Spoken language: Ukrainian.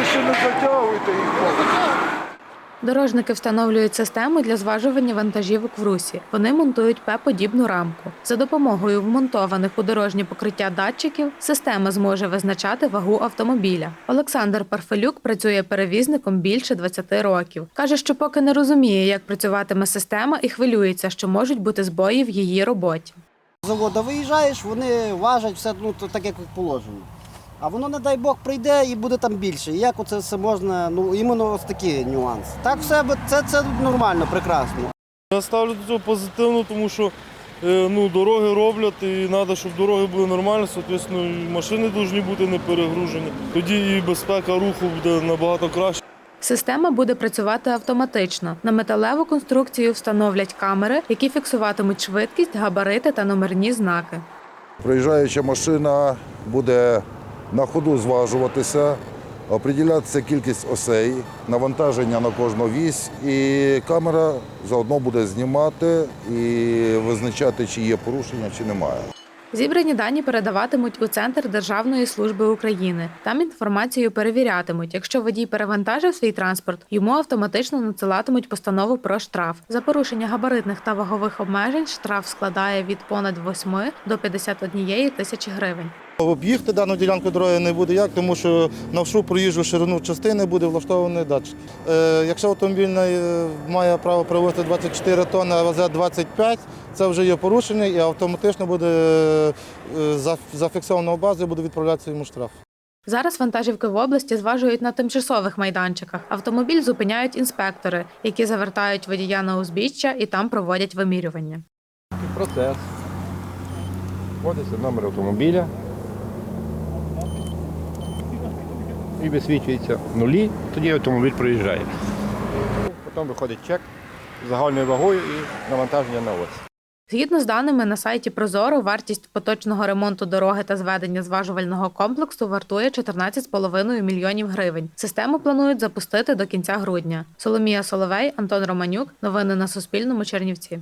не затягуйте їх. Дорожники встановлюють систему для зважування вантажівок в русі. Вони монтують П-подібну рамку. За допомогою вмонтованих у дорожнє покриття датчиків система зможе визначати вагу автомобіля. Олександр Парфелюк працює перевізником більше 20 років. каже, що поки не розуміє, як працюватиме система, і хвилюється, що можуть бути збої в її роботі. З заводу виїжджаєш, вони важать все ну, так, як положено. А воно, не дай Бог, прийде і буде там більше. І як оце все можна, ну іменно ось такі нюанси. Так все це, це нормально, прекрасно. Я ставлю до цього позитивно, тому що е, ну, дороги роблять і треба, щоб дороги були нормальні, соответственно, і машини повинні бути не перегружені. Тоді і безпека руху буде набагато краще. Система буде працювати автоматично. На металеву конструкцію встановлять камери, які фіксуватимуть швидкість, габарити та номерні знаки. Проїжджаюча машина буде на ходу зважуватися, оприділятися кількість осей, навантаження на кожну вісь, і камера заодно буде знімати і визначати, чи є порушення, чи немає. Зібрані дані передаватимуть у центр Державної служби України. Там інформацію перевірятимуть. Якщо водій перевантажив свій транспорт, йому автоматично надсилатимуть постанову про штраф. За порушення габаритних та вагових обмежень штраф складає від понад 8 до 51 тисячі гривень. Об'їхати дану ділянку дороги не буде як, тому що на всю проїжджу ширину частини буде влаштований датчик. Е, якщо автомобіль е, має право перевозити 24 тонни, а везе 25, це вже є порушення і автоматично буде е, за- зафіксовано базою буде відправлятися йому штраф. Зараз вантажівки в області зважують на тимчасових майданчиках. Автомобіль зупиняють інспектори, які завертають водія на узбіччя і там проводять вимірювання. процес. Вводиться номер автомобіля. І висвічується нулі, тоді автомобіль проїжджає. Потім виходить чек з загальною вагою і навантаження на ось. Згідно з даними на сайті Прозоро, вартість поточного ремонту дороги та зведення зважувального комплексу вартує 14,5 мільйонів гривень. Систему планують запустити до кінця грудня. Соломія Соловей, Антон Романюк. Новини на Суспільному. Чернівці.